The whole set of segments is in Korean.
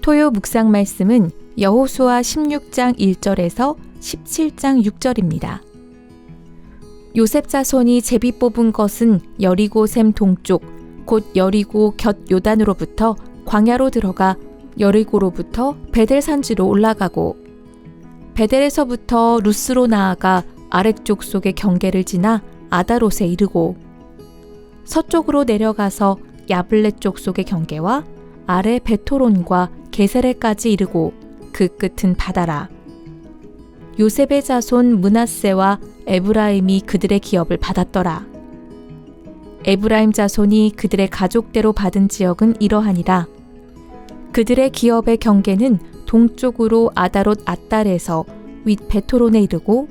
토요 묵상 말씀은 여호수아 16장 1절에서 17장 6절입니다. 요셉 자손이 제비 뽑은 것은 여리고 샘 동쪽 곧 여리고 곁 요단으로부터 광야로 들어가 여리고로부터 베델 산지로 올라가고 베델에서부터 루스로 나아가 아래쪽 속의 경계를 지나 아다롯에 이르고 서쪽으로 내려가서 야블레 쪽 속의 경계와 아래 베토론과 게세레까지 이르고 그 끝은 바다라. 요셉의 자손 문하세와 에브라임이 그들의 기업을 받았더라. 에브라임 자손이 그들의 가족대로 받은 지역은 이러하니라. 그들의 기업의 경계는 동쪽으로 아다롯 아달에서 윗 베토론에 이르고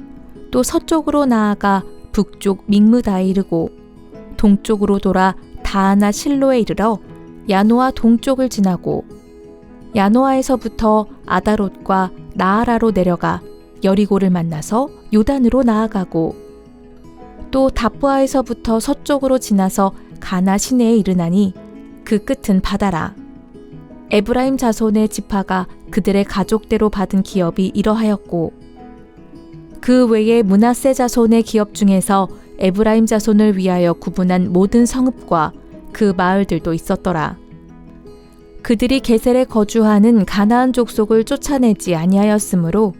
또 서쪽으로 나아가 북쪽 믹무다에 이르고 동쪽으로 돌아 다하나 실로에 이르러 야노아 동쪽을 지나고 야노아에서부터 아다롯과 나아라로 내려가 여리고를 만나서 요단으로 나아가고 또 다부아에서부터 서쪽으로 지나서 가나 시내에 이르나니 그 끝은 바다라. 에브라임 자손의 지파가 그들의 가족대로 받은 기업이 이러하였고 그 외에 문하세 자손의 기업 중에서 에브라임 자손을 위하여 구분한 모든 성읍과 그 마을들도 있었더라. 그들이 게셀에 거주하는 가나안 족속을 쫓아내지 아니하였으므로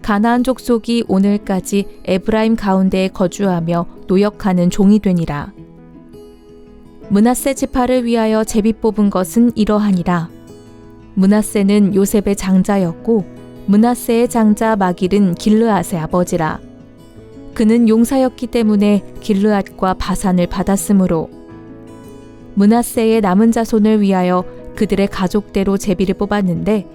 가나안 족속이 오늘까지 에브라임 가운데에 거주하며 노역하는 종이 되니라. 문하세 지파를 위하여 제비 뽑은 것은 이러하니라. 문하세는 요셉의 장자였고 문하세의 장자 마길은 길르앗의 아버지라. 그는 용사였기 때문에 길르앗과 바산을 받았으므로 문하세의 남은 자손을 위하여 그들의 가족대로 제비를 뽑았는데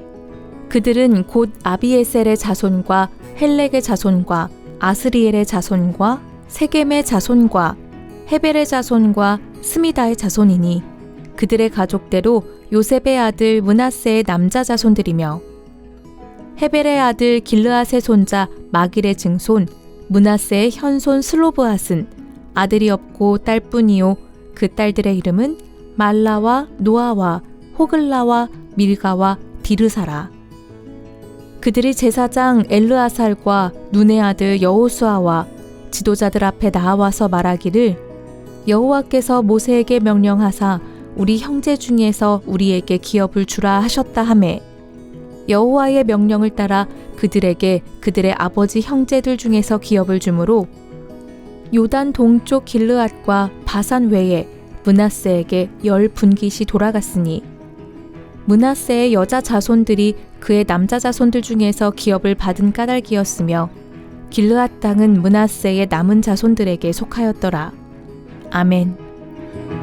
그들은 곧 아비에셀의 자손과 헬렉의 자손과 아스리엘의 자손과 세겜의 자손과 헤벨의 자손과 스미다의 자손이니 그들의 가족대로 요셉의 아들 문하세의 남자 자손들이며 헤벨의 아들 길르앗의 손자 마길의 증손 문하세의 현손 슬로브앗은 아들이 없고 딸뿐이요. 그 딸들의 이름은 말라와 노아와 호글라와 밀가와 디르사라. 그들이 제사장 엘르아살과 눈의 아들 여호수아와 지도자들 앞에 나와서 말하기를 여호와께서 모세에게 명령하사 우리 형제 중에서 우리에게 기업을 주라 하셨다 하매 여호와의 명령을 따라 그들에게 그들의 아버지 형제들 중에서 기업을 주므로 요단 동쪽 길르앗과 바산 외에 문하세에게 열 분깃이 돌아갔으니 문하세의 여자 자손들이 그의 남자 자손들 중에서 기업을 받은 까닭이었으며 길르앗 땅은 문하세의 남은 자손들에게 속하였더라. 아멘.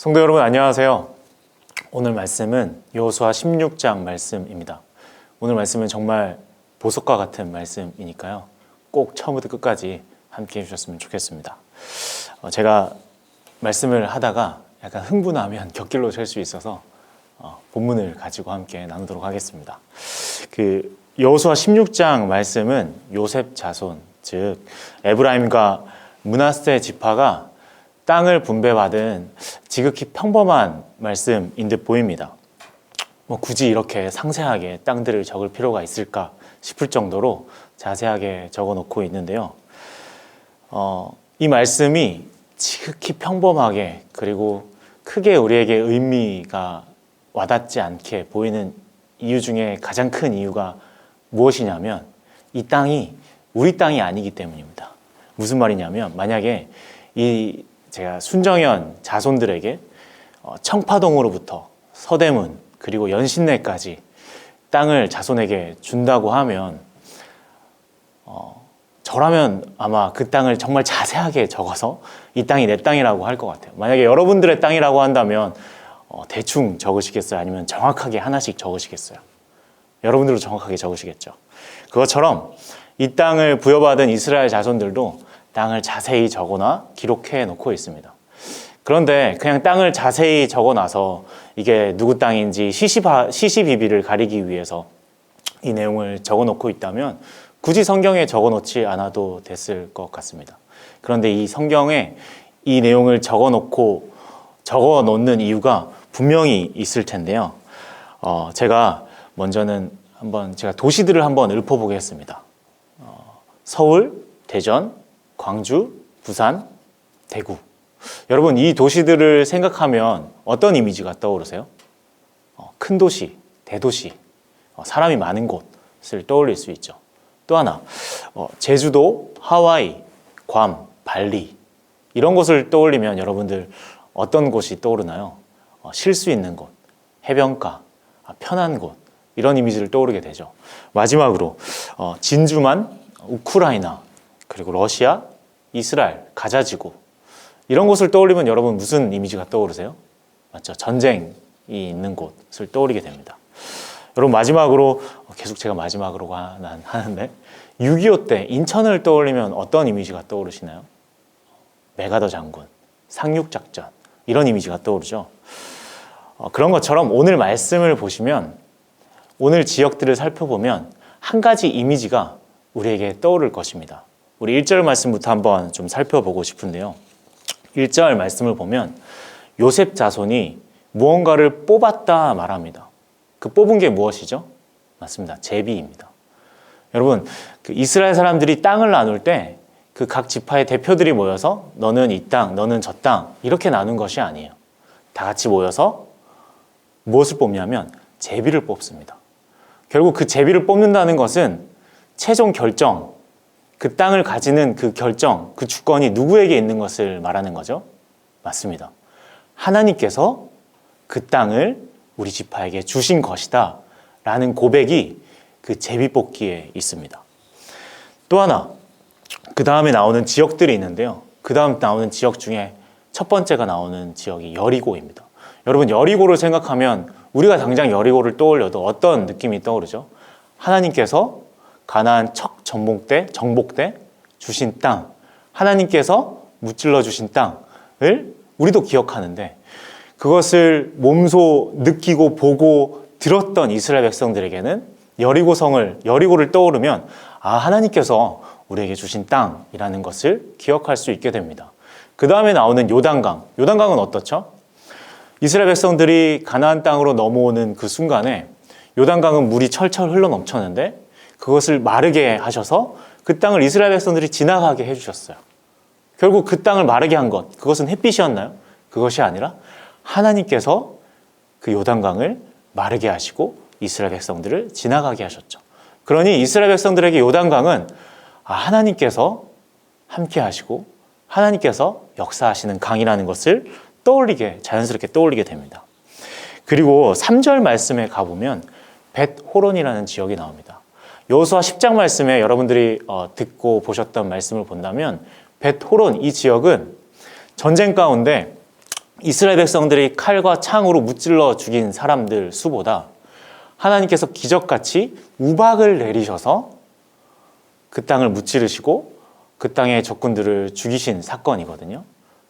성도 여러분 안녕하세요. 오늘 말씀은 여호수아 16장 말씀입니다. 오늘 말씀은 정말 보석과 같은 말씀이니까요. 꼭 처음부터 끝까지 함께 해 주셨으면 좋겠습니다. 어, 제가 말씀을 하다가 약간 흥분하면 곁길로 설수 있어서 어, 본문을 가지고 함께 나누도록 하겠습니다. 그 여호수아 16장 말씀은 요셉 자손 즉 에브라임과 문하세 지파가 땅을 분배받은 지극히 평범한 말씀인 듯 보입니다. 뭐 굳이 이렇게 상세하게 땅들을 적을 필요가 있을까 싶을 정도로 자세하게 적어 놓고 있는데요. 어, 이 말씀이 지극히 평범하게 그리고 크게 우리에게 의미가 와닿지 않게 보이는 이유 중에 가장 큰 이유가 무엇이냐면 이 땅이 우리 땅이 아니기 때문입니다. 무슨 말이냐면 만약에 이 제가 순정현 자손들에게 어, 청파동으로부터 서대문 그리고 연신내까지 땅을 자손에게 준다고 하면 어, 저라면 아마 그 땅을 정말 자세하게 적어서 이 땅이 내 땅이라고 할 것 같아요. 만약에 여러분들의 땅이라고 한다면 어, 대충 적으시겠어요? 아니면 정확하게 하나씩 적으시겠어요? 여러분들도 정확하게 적으시겠죠. 그것처럼 이 땅을 부여받은 이스라엘 자손들도 땅을 자세히 적어놔 기록해 놓고 있습니다. 그런데 그냥 땅을 자세히 적어놔서 이게 누구 땅인지 시시비비를 가리기 위해서 이 내용을 적어놓고 있다면 굳이 성경에 적어놓지 않아도 됐을 것 같습니다. 그런데 이 성경에 이 내용을 적어놓고 적어놓는 이유가 분명히 있을 텐데요. 어, 제가 먼저는 한번 제가 도시들을 한번 읊어보겠습니다. 어, 서울, 대전, 광주, 부산, 대구. 여러분 이 도시들을 생각하면 어떤 이미지가 떠오르세요? 어, 큰 도시, 대도시, 어, 사람이 많은 곳을 떠올릴 수 있죠. 또 하나, 어, 제주도, 하와이, 괌, 발리 이런 곳을 떠올리면 여러분들 어떤 곳이 떠오르나요? 어, 쉴수 있는 곳, 해변가, 아, 편한 곳 이런 이미지를 떠오르게 되죠. 마지막으로 어, 진주만, 우크라이나 그리고 러시아, 이스라엘, 가자지구 이런 곳을 떠올리면 여러분 무슨 이미지가 떠오르세요? 맞죠? 전쟁이 있는 곳을 떠올리게 됩니다. 여러분 마지막으로 어, 계속 제가 마지막으로 하는데 6.25 때 인천을 떠올리면 어떤 이미지가 떠오르시나요? 메가더 장군, 상륙작전 이런 이미지가 떠오르죠. 어, 그런 것처럼 오늘 말씀을 보시면 오늘 지역들을 살펴보면 한 가지 이미지가 우리에게 떠오를 것입니다. 우리 1절 말씀부터 한번 좀 살펴보고 싶은데요. 1절 말씀을 보면 요셉 자손이 무언가를 뽑았다 말합니다. 그 뽑은 게 무엇이죠? 맞습니다. 제비입니다. 여러분, 그 이스라엘 사람들이 땅을 나눌 때 그 각 지파의 대표들이 모여서 너는 이 땅, 너는 저 땅 이렇게 나눈 것이 아니에요. 다 같이 모여서 무엇을 뽑냐면 제비를 뽑습니다. 결국 그 제비를 뽑는다는 것은 최종 결정, 그 땅을 가지는 그 결정, 그 주권이 누구에게 있는 것을 말하는 거죠? 맞습니다. 하나님께서 그 땅을 우리 지파에게 주신 것이다. 라는 고백이 그 제비 뽑기에 있습니다. 또 하나, 그 다음에 나오는 지역들이 있는데요. 그 다음 나오는 지역 중에 첫 번째가 나오는 지역이 여리고입니다. 여러분, 여리고를 생각하면 우리가 당장 여리고를 떠올려도 어떤 느낌이 떠오르죠? 하나님께서 가나안 척 정복 때, 정복 때 주신 땅, 하나님께서 무찔러 주신 땅을 우리도 기억하는데 그것을 몸소 느끼고 보고 들었던 이스라엘 백성들에게는 여리고성을 여리고를 떠오르면 아 하나님께서 우리에게 주신 땅이라는 것을 기억할 수 있게 됩니다. 그 다음에 나오는 요단강. 요단강은 어떻죠? 이스라엘 백성들이 가나안 땅으로 넘어오는 그 순간에 요단강은 물이 철철 흘러 넘쳤는데 그것을 마르게 하셔서 그 땅을 이스라엘 백성들이 지나가게 해주셨어요. 결국 그 땅을 마르게 한 것, 그것은 햇빛이었나요? 그것이 아니라 하나님께서 그 요단강을 마르게 하시고 이스라엘 백성들을 지나가게 하셨죠. 그러니 이스라엘 백성들에게 요단강은 아, 하나님께서 함께 하시고 하나님께서 역사하시는 강이라는 것을 떠올리게 자연스럽게 떠올리게 됩니다. 그리고 3절 말씀에 가보면 벳 호론이라는 지역이 나옵니다. 여호수아 10장 말씀에 여러분들이 어, 듣고 보셨던 말씀을 본다면 벳호론 이 지역은 전쟁 가운데 이스라엘 백성들이 칼과 창으로 무찔러 죽인 사람들 수보다 하나님께서 기적같이 우박을 내리셔서 그 땅을 무찌르시고 그 땅의 적군들을 죽이신 사건이거든요.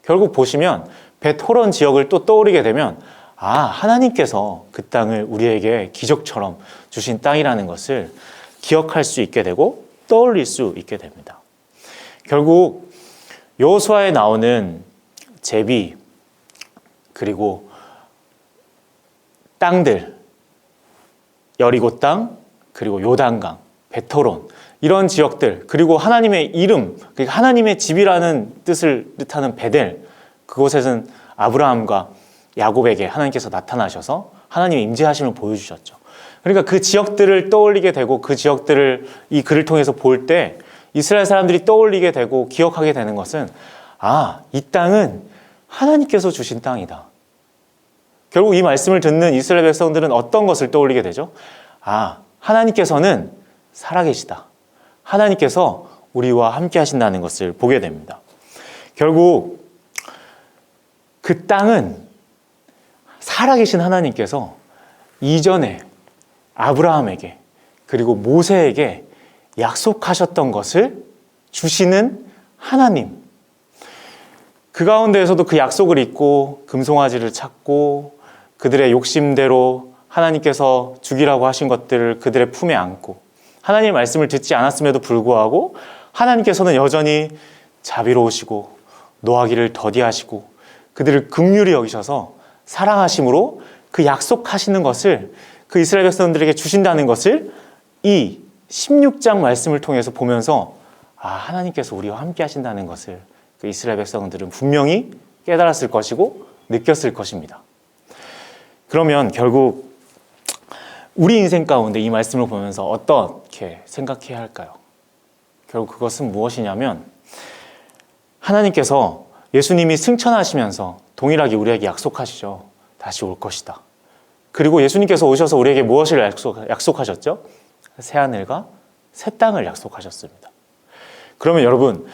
결국 보시면 베토론 지역을 또 떠오르게 되면 아, 하나님께서 그 땅을 우리에게 기적처럼 주신 땅이라는 것을 기억할 수 있게 되고 떠올릴 수 있게 됩니다. 결국 여호수아에 나오는 제비 그리고 땅들 여리고 땅 그리고 요단강 베토론 이런 지역들 그리고 하나님의 이름 그러니까 하나님의 집이라는 뜻을 뜻하는 베델 그곳에서는 아브라함과 야곱에게 하나님께서 나타나셔서 하나님의 임재하심을 보여주셨죠. 그러니까 그 지역들을 떠올리게 되고 그 지역들을 이 글을 통해서 볼 때 이스라엘 사람들이 떠올리게 되고 기억하게 되는 것은 아, 이 땅은 하나님께서 주신 땅이다. 결국 이 말씀을 듣는 이스라엘 백성들은 어떤 것을 떠올리게 되죠? 아, 하나님께서는 살아계시다. 하나님께서 우리와 함께 하신다는 것을 보게 됩니다. 결국 그 땅은 살아계신 하나님께서 이전에 아브라함에게 그리고 모세에게 약속하셨던 것을 주시는 하나님. 그 가운데에서도 그 약속을 잊고 금송아지를 찾고 그들의 욕심대로 하나님께서 죽이라고 하신 것들을 그들의 품에 안고 하나님의 말씀을 듣지 않았음에도 불구하고 하나님께서는 여전히 자비로우시고 노하기를 더디하시고 그들을 극률히 여기셔서 사랑하심으로 그 약속하시는 것을 그 이스라엘 백성들에게 주신다는 것을 이 16장 말씀을 통해서 보면서 아, 하나님께서 우리와 함께 하신다는 것을 그 이스라엘 백성들은 분명히 깨달았을 것이고 느꼈을 것입니다. 그러면 결국 우리 인생 가운데 이 말씀을 보면서 어떻게 생각해야 할까요? 결국 그것은 무엇이냐면 하나님께서 예수님이 승천하시면서 동일하게 우리에게 약속하시죠. 다시 올 것이다. 그리고 예수님께서 오셔서 우리에게 무엇을 약속, 약속하셨죠? 새하늘과 새 땅을 약속하셨습니다. 그러면 여러분,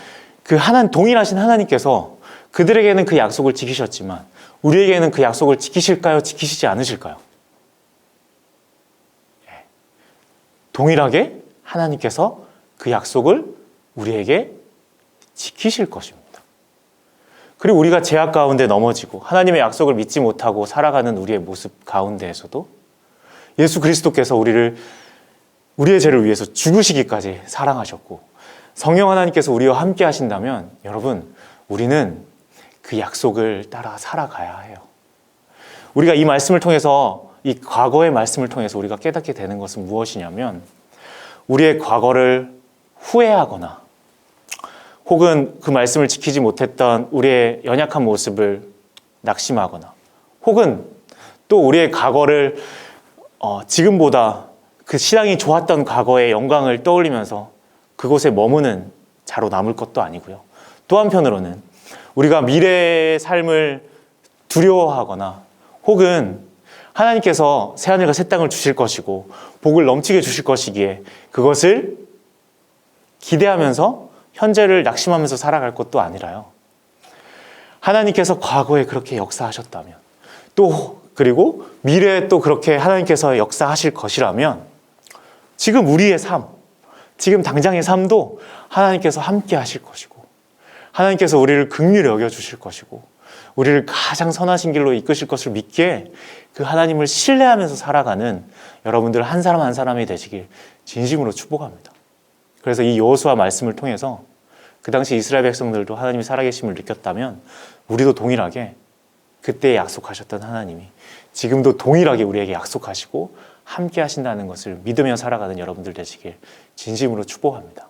그 하나 동일하신 하나님께서 그들에게는 그 약속을 지키셨지만 우리에게는 그 약속을 지키실까요? 지키시지 않으실까요? 예. 동일하게 하나님께서 그 약속을 우리에게 지키실 것입니다. 그리고 우리가 제약 가운데 넘어지고 하나님의 약속을 믿지 못하고 살아가는 우리의 모습 가운데에서도 예수 그리스도께서 우리를 우리의 죄를 위해서 죽으시기까지 사랑하셨고 성령 하나님께서 우리와 함께 하신다면 여러분 우리는 그 약속을 따라 살아가야 해요. 우리가 이 말씀을 통해서 이 과거의 말씀을 통해서 우리가 깨닫게 되는 것은 무엇이냐면 우리의 과거를 후회하거나 혹은 그 말씀을 지키지 못했던 우리의 연약한 모습을 낙심하거나 혹은 또 우리의 과거를 어, 지금보다 그 신앙이 좋았던 과거의 영광을 떠올리면서 그곳에 머무는 자로 남을 것도 아니고요. 또 한편으로는 우리가 미래의 삶을 두려워하거나 혹은 하나님께서 새하늘과 새 땅을 주실 것이고 복을 넘치게 주실 것이기에 그것을 기대하면서 현재를 낙심하면서 살아갈 것도 아니라요. 하나님께서 과거에 그렇게 역사하셨다면 또 그리고 미래에 또 그렇게 하나님께서 역사하실 것이라면 지금 우리의 삶, 지금 당장의 삶도 하나님께서 함께 하실 것이고 하나님께서 우리를 긍휼히 여겨 주실 것이고 우리를 가장 선하신 길로 이끄실 것을 믿기에 그 하나님을 신뢰하면서 살아가는 여러분들 한 사람 한 사람이 되시길 진심으로 축복합니다. 그래서 이 여호수아 말씀을 통해서 그 당시 이스라엘 백성들도 하나님이 살아계심을 느꼈다면 우리도 동일하게 그때 약속하셨던 하나님이 지금도 동일하게 우리에게 약속하시고 함께 하신다는 것을 믿으며 살아가는 여러분들 되시길 진심으로 축복합니다.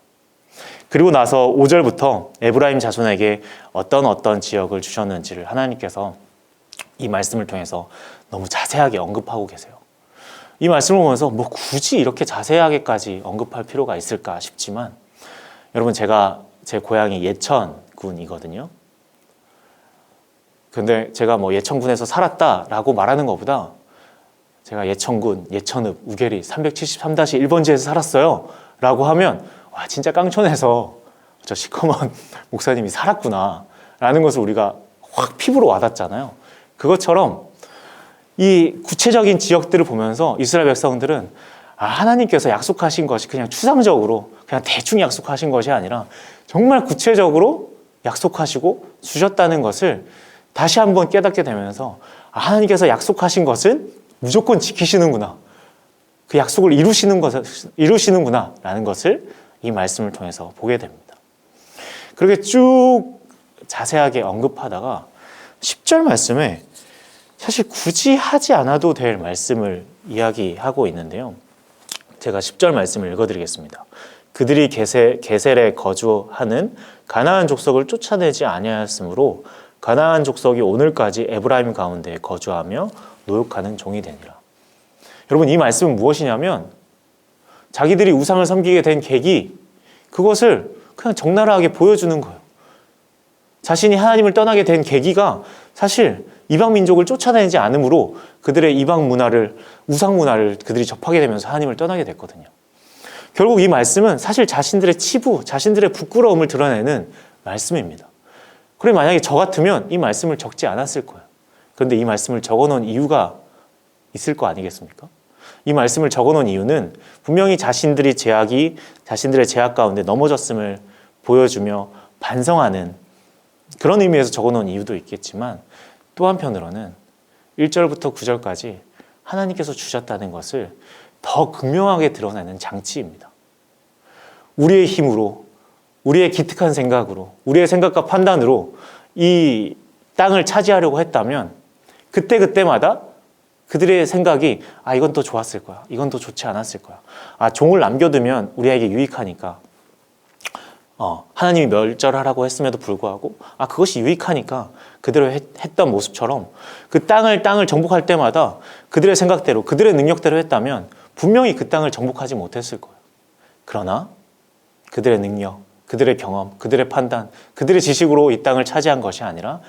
그리고 나서 5절부터 에브라임 자손에게 어떤 어떤 지역을 주셨는지를 하나님께서 이 말씀을 통해서 너무 자세하게 언급하고 계세요. 이 말씀을 보면서 뭐 굳이 이렇게 자세하게까지 언급할 필요가 있을까 싶지만 여러분 제가 제 고향이 예천군이거든요. 근데 제가 뭐 예천군에서 살았다라고 말하는 것보다 제가 예천군, 예천읍, 우계리 373-1번지에서 살았어요. 라고 하면 와 진짜 깡촌에서 저 시커먼 목사님이 살았구나 라는 것을 우리가 확 피부로 와닿잖아요. 그것처럼 이 구체적인 지역들을 보면서 이스라엘 백성들은 아, 하나님께서 약속하신 것이 그냥 추상적으로 그냥 대충 약속하신 것이 아니라 정말 구체적으로 약속하시고 주셨다는 것을 다시 한번 깨닫게 되면서 아, 하나님께서 약속하신 것은 무조건 지키시는구나. 그 약속을 이루시는 것, 이루시는구나. 라는 것을 이 말씀을 통해서 보게 됩니다. 그렇게 쭉 자세하게 언급하다가 10절 말씀에 사실 굳이 하지 않아도 될 말씀을 이야기하고 있는데요. 제가 10절 말씀을 읽어드리겠습니다. 그들이 게세, 게셀에 거주하는 가나안 족속을 쫓아내지 아니하였으므로 가나안 족속이 오늘까지 에브라임 가운데 거주하며 노역하는 종이 되니라. 여러분 이 말씀은 무엇이냐면 자기들이 우상을 섬기게 된 계기 그것을 그냥 적나라하게 보여주는 거예요. 자신이 하나님을 떠나게 된 계기가 사실 이방 민족을 쫓아내지 않으므로 그들의 이방 문화를 우상 문화를 그들이 접하게 되면서 하나님을 떠나게 됐거든요. 결국 이 말씀은 사실 자신들의 치부, 자신들의 부끄러움을 드러내는 말씀입니다. 그럼 만약에 저 같으면 이 말씀을 적지 않았을 거예요. 그런데 이 말씀을 적어 놓은 이유가 있을 거 아니겠습니까? 이 말씀을 적어 놓은 이유는 분명히 자신들이 제약이 자신들의 제약 가운데 넘어졌음을 보여주며 반성하는 그런 의미에서 적어놓은 이유도 있겠지만 또 한편으로는 1절부터 9절까지 하나님께서 주셨다는 것을 더 극명하게 드러내는 장치입니다. 우리의 힘으로, 우리의 기특한 생각으로, 우리의 생각과 판단으로 이 땅을 차지하려고 했다면 그때그때마다 그들의 생각이 아 이건 더 좋았을 거야. 이건 더 좋지 않았을 거야. 아 종을 남겨두면 우리에게 유익하니까 어, 하나님이 멸절하라고 했음에도 불구하고 아 그것이 유익하니까 그대로 했, 했던 모습처럼 그 땅을 땅을 정복할 때마다 그들의 생각대로 그들의 능력대로 했다면 분명히 그 땅을 정복하지 못했을 거예요. 그러나 그들의 능력, 그들의 경험, 그들의 판단, 그들의 지식으로 이 땅을 차지한 것이 아니라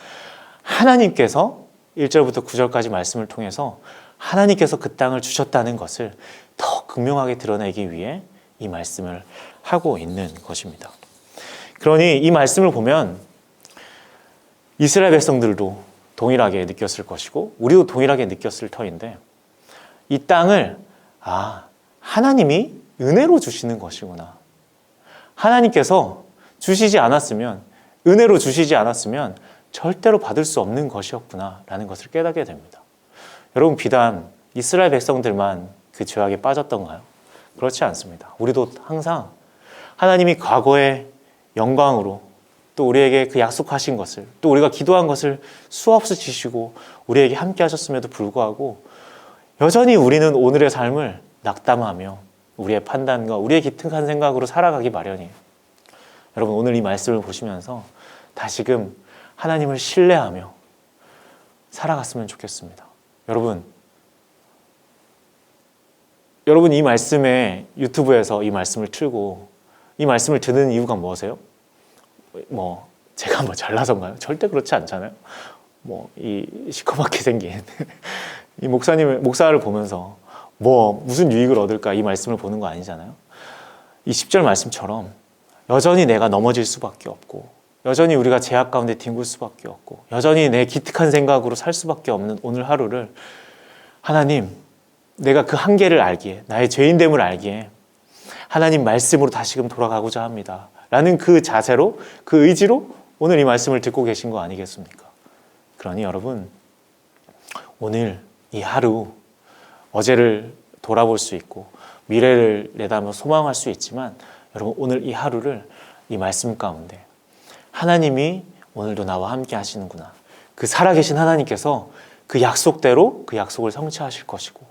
하나님께서 1절부터 9절까지 말씀을 통해서 하나님께서 그 땅을 주셨다는 것을 더 극명하게 드러내기 위해 이 말씀을 하고 있는 것입니다. 그러니 이 말씀을 보면 이스라엘 백성들도 동일하게 느꼈을 것이고 우리도 동일하게 느꼈을 터인데 이 땅을 아 하나님이 은혜로 주시는 것이구나. 하나님께서 주시지 않았으면 은혜로 주시지 않았으면 절대로 받을 수 없는 것이었구나라는 것을 깨닫게 됩니다. 여러분 비단 이스라엘 백성들만 그 죄악에 빠졌던가요? 그렇지 않습니다. 우리도 항상 하나님이 과거에 영광으로 또 우리에게 그 약속하신 것을 또 우리가 기도한 것을 수없이 지시고 우리에게 함께 하셨음에도 불구하고 여전히 우리는 오늘의 삶을 낙담하며 우리의 판단과 우리의 기특한 생각으로 살아가기 마련이에요. 여러분 오늘 이 말씀을 보시면서 다시금 하나님을 신뢰하며 살아갔으면 좋겠습니다. 여러분 여러분 이 말씀에 유튜브에서 이 말씀을 틀고 이 말씀을 듣는 이유가 뭐세요? 뭐 제가 뭐 잘나서인가요? 절대 그렇지 않잖아요. 뭐 이 시커멓게 생긴 이 목사님을 목사를 보면서 뭐 무슨 유익을 얻을까 이 말씀을 보는 거 아니잖아요. 이 10절 말씀처럼 여전히 내가 넘어질 수밖에 없고 여전히 우리가 제약 가운데 뒹굴 수밖에 없고 여전히 내 기특한 생각으로 살 수밖에 없는 오늘 하루를 하나님 내가 그 한계를 알기에 나의 죄인됨을 알기에 하나님 말씀으로 다시금 돌아가고자 합니다. 라는 그 자세로 그 의지로 오늘 이 말씀을 듣고 계신 거 아니겠습니까? 그러니 여러분 오늘 이 하루 어제를 돌아볼 수 있고 미래를 내다보며 소망할 수 있지만 여러분 오늘 이 하루를 이 말씀 가운데 하나님이 오늘도 나와 함께 하시는구나. 그 살아계신 하나님께서 그 약속대로 그 약속을 성취하실 것이고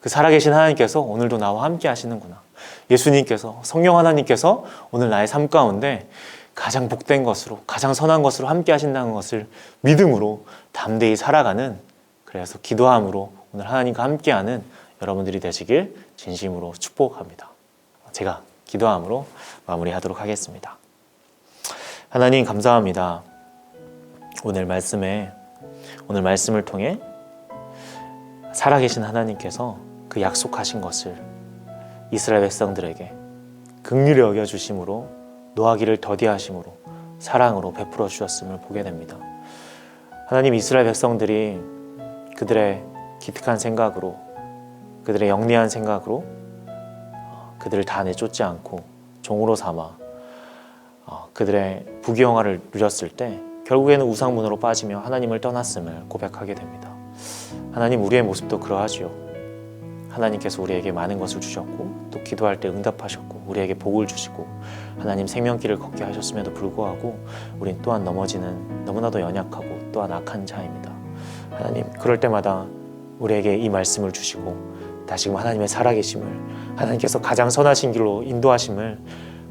그 살아계신 하나님께서 오늘도 나와 함께 하시는구나. 예수님께서 성령 하나님께서 오늘 나의 삶 가운데 가장 복된 것으로 가장 선한 것으로 함께 하신다는 것을 믿음으로 담대히 살아가는 그래서 기도함으로 오늘 하나님과 함께하는 여러분들이 되시길 진심으로 축복합니다. 제가 기도함으로 마무리하도록 하겠습니다. 하나님 감사합니다. 오늘 말씀에 오늘 말씀을 통해 살아계신 하나님께서 그 약속하신 것을 이스라엘 백성들에게 극률히 여겨 주심으로 노하기를 더디하심으로 사랑으로 베풀어 주셨음을 보게 됩니다. 하나님 이스라엘 백성들이 그들의 기특한 생각으로 그들의 영리한 생각으로 어, 그들을 다 내쫓지 않고 종으로 삼아 어, 그들의 부귀영화를 누렸을 때 결국에는 우상문으로 빠지며 하나님을 떠났음을 고백하게 됩니다. 하나님 우리의 모습도 그러하지요. 하나님께서 우리에게 많은 것을 주셨고 또 기도할 때 응답하셨고 우리에게 복을 주시고 하나님 생명길을 걷게 하셨음에도 불구하고 우린 또한 넘어지는 너무나도 연약하고 또한 악한 자입니다. 하나님 그럴 때마다 우리에게 이 말씀을 주시고 다시금 하나님의 살아계심을 하나님께서 가장 선하신 길로 인도하심을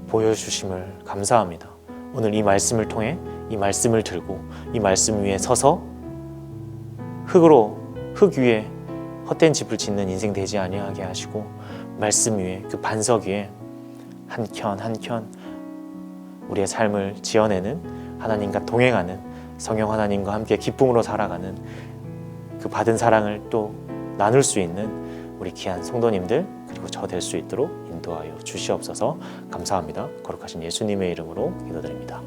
보여주심을 감사합니다. 오늘 이 말씀을 통해 이 말씀을 들고 이 말씀 위에 서서 흙으로 흙 위에 헛된 집을 짓는 인생 되지 아니하게 하시고 말씀 위에 그 반석 위에 한 켠 한 켠 우리의 삶을 지어내는 하나님과 동행하는 성령 하나님과 함께 기쁨으로 살아가는 그 받은 사랑을 또 나눌 수 있는 우리 귀한 성도님들 그리고 저 될 수 있도록 인도하여 주시옵소서 감사합니다. 거룩하신 예수님의 이름으로 기도드립니다.